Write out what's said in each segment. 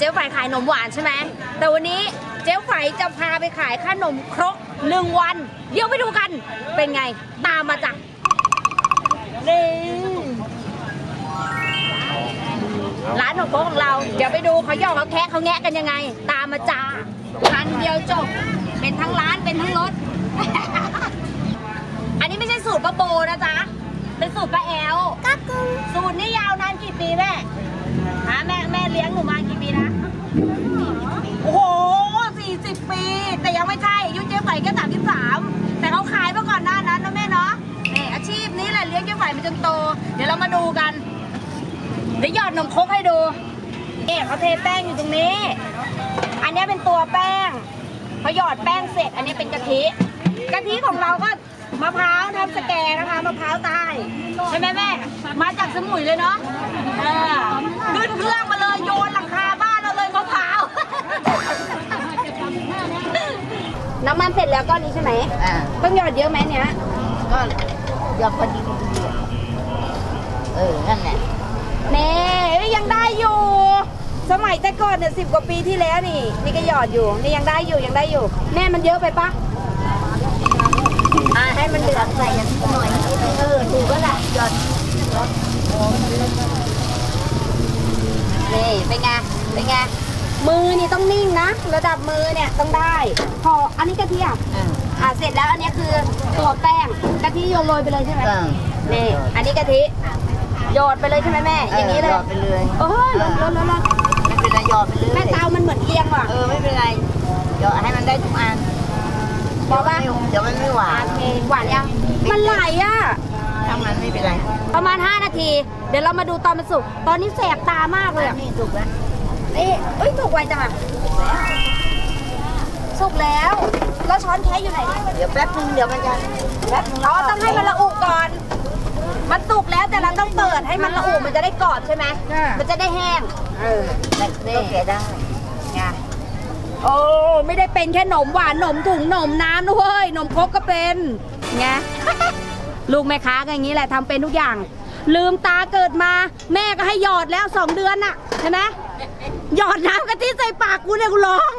เจ๊ไฝขายขนมหวานใช่ไหมแต่วันนี้เจ๊ไฝจะพาไปขายขนมครกหนึ่งวัน เดี๋ยวไปดูกันเป็นไงตามมาจ้ะนี่ร้านขนมครกของเรา เดี๋ยวไปดูเขาย่อเขาแคะเขาแงะกันยังไง ตามมาจ้าร้านเดียวจบ เป็นทั้งร้านเป็นทั้งรถ ม่เลี้ยงหนูมากี่ปีนะ โอ้โหสี่สิบปี แต่ยังไม่ใช่อายุเจ๊ไฝแค่สามสิบสามแต่เขาขายมาก่อนหน้านั้นนะแม่เนาะนี่อาชีพนี้แหละเลี้ยงเจ๊ไฝมาจนโต เดี๋ยวเรามาดูกัน เดี๋ยวหยอดนมครกให้ดูนี่เขาเทแป้งอยู่ตรงนี้ อันนี้เป็นตัวแป้งพอหยอดแป้งเสร็จ อันนี้เป็นกะทิ กะทิของเราก็ มะพร้าวทำสแกนนะคะมะพร้าวใต้ใช่ไหมแม่มาจากสมุยเลยเนาะเออขึ้นเครื่องมาเลยโยนหลังคาบ้านเราเลยมะพร้าวน้ำมันเสร็จแล้วก้อนนี้ใช่ไหมอ่าต้องหยอดเยอะไหมเนี้ยก็ยอมพอดีพอดีอะเออนั่นแหละเน่ยังได้อยู่ สมัยแต่ก่อนเนี่ยสิบกว่าปีที่แล้วนี่ นี่ก็หยอดอยู่นี่ยังได้อยู่ยังได้อยู่ แม่มันเยอะไปปะอ่า ให้มันเหลืองใส่อย่างนี้หน่อยเออถูกก็ละหยอดนี่เป็นไงเป็นไงมือนี่ต้องนิ่งนะ ระดับมือเนี่ยต้องได้ พออันนี้กะทิอะอ่าอะเสร็จแล้วอันนี้คือตัวแป้งกะทิโยนโรยไปเลยใช่ไหมก็นี่อันนี้กะทิโยนไปเลยใช่ไหมแม่ อย่างนี้เลยหยอดไปเลยโอ้ยร้อนร้อนร้อนร้อนไม่เป็นไรหยอดไปเลยแม่เตามันเหมือนเอียงว่ะเออไม่เป็นไรหยอดให้มันได้ทุกอัน บอกว่าเดี๋ยวมันไม่หวาน โอเคหวานยัง มันไหลอะ ถ้ามันไม่เป็นไรประมาณ 5 นาที เดี๋ยวเรามาดูตอนมันสุก ตอนนี้แสบตามากเลยอะนี่ถูกแล้วนี่เอ้ยสุกไวจังอะสุกแล้ว แล้วช้อนแคะอยู่ไหน เดี๋ยวแป๊บนึงเดี๋ยวมันจะแป๊บนึงอ๋อต้องให้มันละอุก่อน มันสุกแล้วแต่เราต้องเปิดให้มันละอุมันจะได้กรอบใช่ไหม มันจะได้แห้ง เออนี่ก็แกะได้ไง โอ้ไม่ได้เป็นแค่หนมหวานหนมถุงหนมน้ำด้วยหนมครกก็เป็นไง ลูกแม่ค้าก็อย่างนี้แหละทำเป็นทุกอย่าง ลืมตาเกิดมาแม่ก็ให้หยอดแล้วสองเดือนน่ะใช่ไหมหยอดน้ำกะทิใส่ปากกูเนี่ยกูร้อง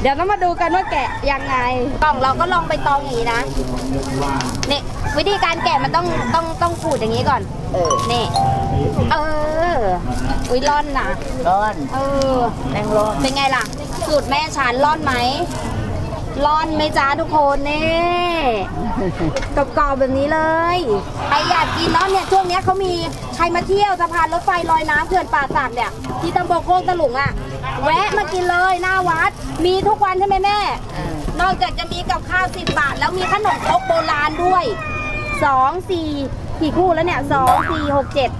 เดี๋ยวเรามาดูกันว่าแกะยังไงกล่องเราก็ลองไปตองอย่างนี้นะนี่วิธีการแกะมันต้องต้องต้องขูดอย่างนี้ก่อน เออนี่ เออ อุ้ยร่อนนะร้อนเออ แมงร้อนเป็นไงล่ะ สูตรแม่ฉันร่อนไหมร่อนไหมจ้าทุกคนนี่กรอบๆแบบนี้เลยใครอยากกินเนาะเนี่ยช่วงเนี้ยเขามีใครมาเที่ยวสะพานรถไฟลอยน้ำเขื่อนป่าสักเนี่ย ที่ตำบลโคกตะหลุงอะ แวะมากินเลยหน้าวัด มีทุกวันใช่ไหมแม่อ่านอกจากจะมีกับข้าวสิบบาท แล้วมีขนมครกโบราณด้วยสองสี่กี่คู่แล้วเนี่ยสองสี่หกเจ็ด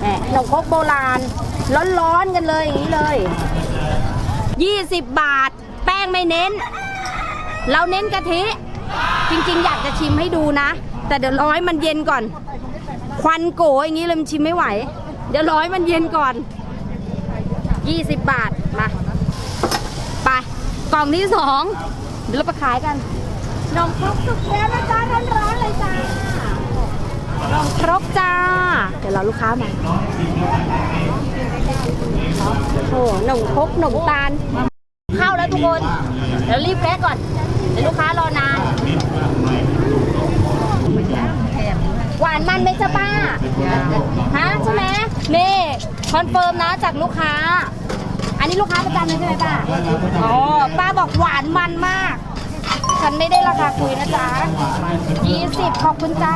แหมขนมครกโบราณ ร้อนๆกันเลยอย่างนี้เลยยี่สิบบาท แป้งไม่เน้น เราเน้นกะทิ จริงๆ อยากจะชิมให้ดูนะ แต่เดี๋ยวร้อให้มันเย็นก่อน ควันโกอย่างนี้เลยมันชิมไม่ไหว เดี๋ยวร้อให้มันเย็นก่อน 20 บาท มาไปกล่องที่สองเดี๋ยวเราไปขายกันนมครกสุกแล้วนะจ๊ะร้อนๆเลยจ้านม ครกจ้า เดี๋ยวรอลูกค้ามาโอ้หนมคกหนมตาล เข้าแล้วทุกคนเดี๋ยวรีบแพ็กก่อน เดี๋ยวลูกค้ารอนานหวานมันไหมจ๊ะป้าฮะใช่ไหมนี่คอนเฟิร์มนะจากลูกค้า อันนี้ลูกค้าประจำเลยใช่ไหมป้า อ๋อ ป้าบอกหวานมันมาก ฉันไม่ได้ราคาคุยนะจ๊ะยี่สิบขอบคุณจ้า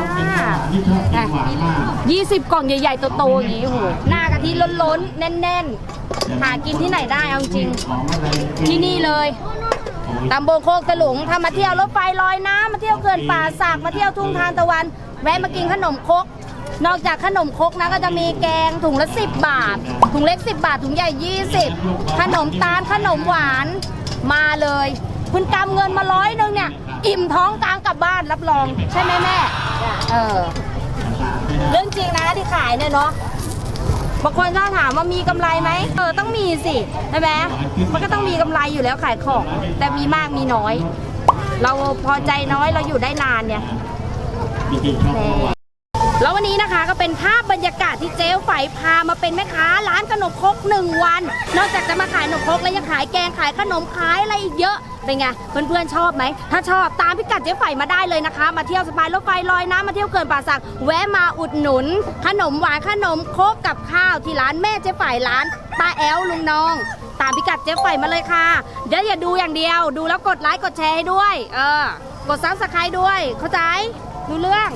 ยี่สิบกล่องใหญ่ๆโตๆอย่างนี้โหหน้ากะทิล้นๆ แน่นๆ หากินที่ไหนได้เอาจริง ที่นี่เลยตำบลโคกตะหลุงถ้ามาเที่ยวรถไฟลอยน้ำมาเที่ยวเขื่อนป่าสากมาเที่ยวทุ่งทานตะวัน แวะมากินขนมคกนอกจากขนมคกนะก็จะมีแกงถุงละ 10 บาท ถุงเล็ก 10 บาท ถุงใหญ่ 20 ขนมตาลขนมหวานมาเลย คุณกำเงินมาร้อยหนึ่งเนี่ย อิ่มท้องกลางกลับบ้านรับรอง ใช่ไหมแม่ เออ เรื่องจริงนะที่ขายเนี่ยเนาะบางคนก็ถามว่ามีกำไรไหมเออต้องมีสิใช่ไหมมันก็ต้องมีกำไรอยู่แล้วขายของ แต่มีมากมีน้อย เราพอใจน้อยเราอยู่ได้นานเนี่ยแหมแล้ววันนี้นะคะก็เป็นภาพบรรยากาศที่เจ๊ไฝพามาเป็นแม่ค้าร้านขนมครกหนึ่งวัน นอกจากจะมาขายขนมครกแล้วยังขายแกงขายขนมขายอะไรอีกเยอะ เป็นไงเพื่อนๆชอบไหม ถ้าชอบตามพิกัดเจ๊ไฝมาได้เลยนะคะ มาเที่ยวสบายรถไฟลอยน้ำมาเที่ยวเกินป่าสัก แวะมาอุดหนุน ขนมหวานขนมครกกับข้าวที่ร้านแม่เจ๊ไฝร้านป้าแอลลุงน้อง ตามพิกัดเจ๊ไฝมาเลยค่ะ เดี๋ยวอย่าดูอย่างเดียว ดูแล้วกดไลค์กดแชร์ให้ด้วย เออ กดซับสไครต์ด้วย เข้าใจดูเรื่อง